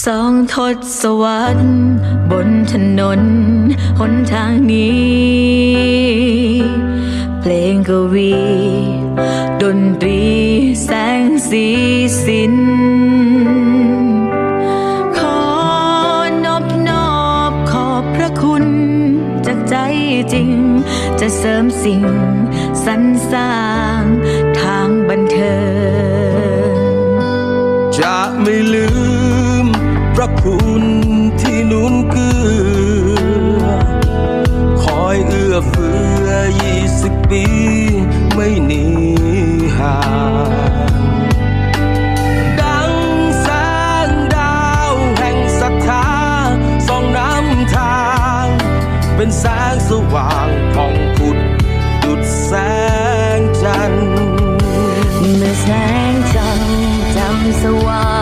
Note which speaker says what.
Speaker 1: สองทศวรรษบนถนนหนทางนี้ เพลงกวี ดนตรีแสงสีสินขอนอบนอบขอบพระคุณ จากใจจริง จะเสริมสิ่งสรรสร้างทางบันเทิง
Speaker 2: จะไม่ลืม เหลือยี่สิบปี ไม่หนีห่างดังแสงดาวแห่งศรัทธาส่องนำทาง เป็นแสงสว่างผ่องผุดดุดแสงจันทร์
Speaker 1: เมื่อแสงจันทร์จำสว่าง